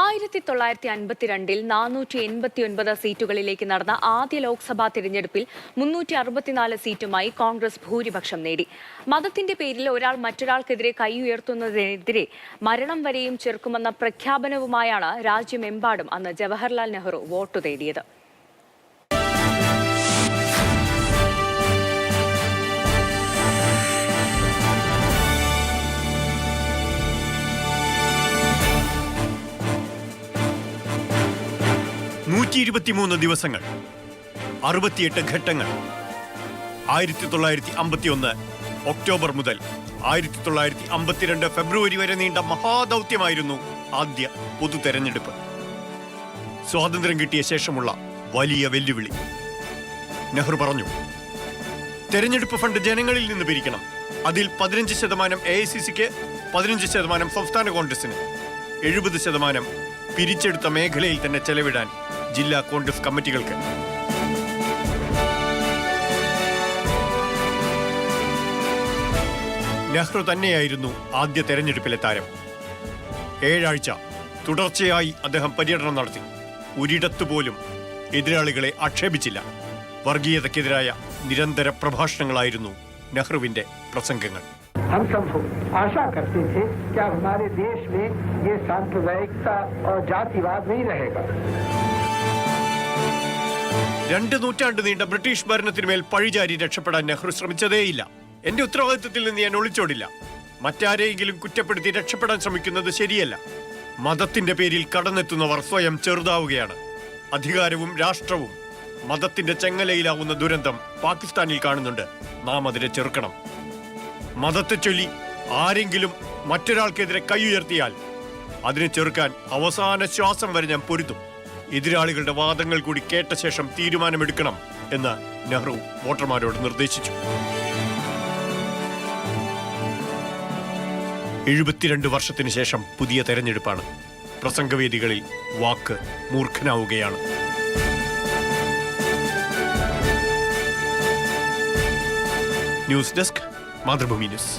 ആയിരത്തി തൊള്ളായിരത്തി അൻപത്തിരണ്ടിൽ നാനൂറ്റി എൺപത്തി ഒൻപത് സീറ്റുകളിലേക്ക് നടന്ന ആദ്യ ലോക്സഭാ തിരഞ്ഞെടുപ്പിൽ മുന്നൂറ്റി അറുപത്തിനാല് സീറ്റുമായി കോൺഗ്രസ് ഭൂരിപക്ഷം നേടി. മതത്തിന്റെ പേരിൽ ഒരാൾ മറ്റൊരാൾക്കെതിരെ കൈ ഉയർത്തുന്നതിനെതിരെ മരണം വരെയും ചെറുക്കുമെന്ന പ്രഖ്യാപനവുമായാണ് രാജ്യമെമ്പാടും അന്ന് ജവഹർലാൽ നെഹ്റു വോട്ടു തേടിയത്. നൂറ്റി ഇരുപത്തിമൂന്ന് ദിവസങ്ങൾ. അറുപത്തിയെട്ട് ഘട്ടങ്ങൾ. ആയിരത്തി തൊള്ളായിരത്തി അമ്പത്തി ഒന്ന് ഒക്ടോബർ മുതൽ ആയിരത്തി തൊള്ളായിരത്തി അമ്പത്തിരണ്ട് ഫെബ്രുവരി വരെ നീണ്ട മഹാദൗത്യമായിരുന്നു ആദ്യ പൊതു തെരഞ്ഞെടുപ്പ്. സ്വാതന്ത്ര്യം കിട്ടിയ ശേഷമുള്ള വലിയ വെല്ലുവിളി. നെഹ്റു പറഞ്ഞു തെരഞ്ഞെടുപ്പ് ഫണ്ട് ജനങ്ങളിൽ നിന്ന് പിരിക്കണം. അതിൽ പതിനഞ്ച് ശതമാനം എ ഐ സി സിക്ക് പതിനഞ്ച് ശതമാനം സംസ്ഥാന കോൺഗ്രസിന് എഴുപത് ശതമാനം പിരിച്ചെടുത്ത മേഖലയിൽ തന്നെ ചെലവിടാൻ ജില്ലാ കോൺഗ്രസ് കമ്മിറ്റികൾക്ക് നെഹ്റു തന്നെയായിരുന്നു ആദ്യ തെരഞ്ഞെടുപ്പിലെ താരം ഏഴാഴ്ച തുടർച്ചയായി അദ്ദേഹം പര്യടനം നടത്തി ഒരിടത്തു പോലും എതിരാളികളെ ആക്ഷേപിച്ചില്ല വർഗീയതയ്ക്കെതിരായ നിരന്തര പ്രഭാഷണങ്ങളായിരുന്നു നെഹ്റുവിന്റെ പ്രസംഗങ്ങൾ हम सब आशा करते थे कि अब हमारे देश में ये सांप्रदायिकता और जातिवाद नहीं रहेगा രണ്ട് നൂറ്റാണ്ട് നീണ്ട ബ്രിട്ടീഷ് ഭരണത്തിന്മേൽ പഴിചാരി രക്ഷപ്പെടാൻ നെഹ്റു ശ്രമിച്ചതേയില്ല. എന്റെ ഉത്തരവാദിത്വത്തിൽ നിന്ന് ഞാൻ ഒളിച്ചോടില്ല. മറ്റാരെയെങ്കിലും കുറ്റപ്പെടുത്തി രക്ഷപ്പെടാൻ ശ്രമിക്കുന്നത് ശരിയല്ല. മതത്തിന്റെ പേരിൽ കടന്നെത്തുന്നവർ സ്വയം ചെറുതാവുകയാണ്. അധികാരവും രാഷ്ട്രവും മതത്തിന്റെ ചെങ്ങലയിലാവുന്ന ദുരന്തം പാകിസ്ഥാനിൽ കാണുന്നുണ്ട്. നാം അതിനെ ചെറുക്കണം. മതത്തെ ചൊല്ലി ആരെങ്കിലും മറ്റൊരാൾക്കെതിരെ കൈ ഉയർത്തിയാൽ അതിനെ ചെറുക്കാൻ അവസാന ശ്വാസം വരെ ഞാൻ പൊരുത്തും എതിരാളികളുടെ വാദങ്ങൾ കൂടി കേട്ട ശേഷം തീരുമാനമെടുക്കണം എന്ന് നെഹ്റു വോട്ടർമാരോട് നിർദ്ദേശിച്ചു. എഴുപത്തിരണ്ട് വർഷത്തിന് ശേഷം പുതിയ തെരഞ്ഞെടുപ്പാണ്. പ്രസംഗവേദികളിൽ വാക്ക് മൂർഖനാവുകയാണ്. News desk Mathrubhumi news.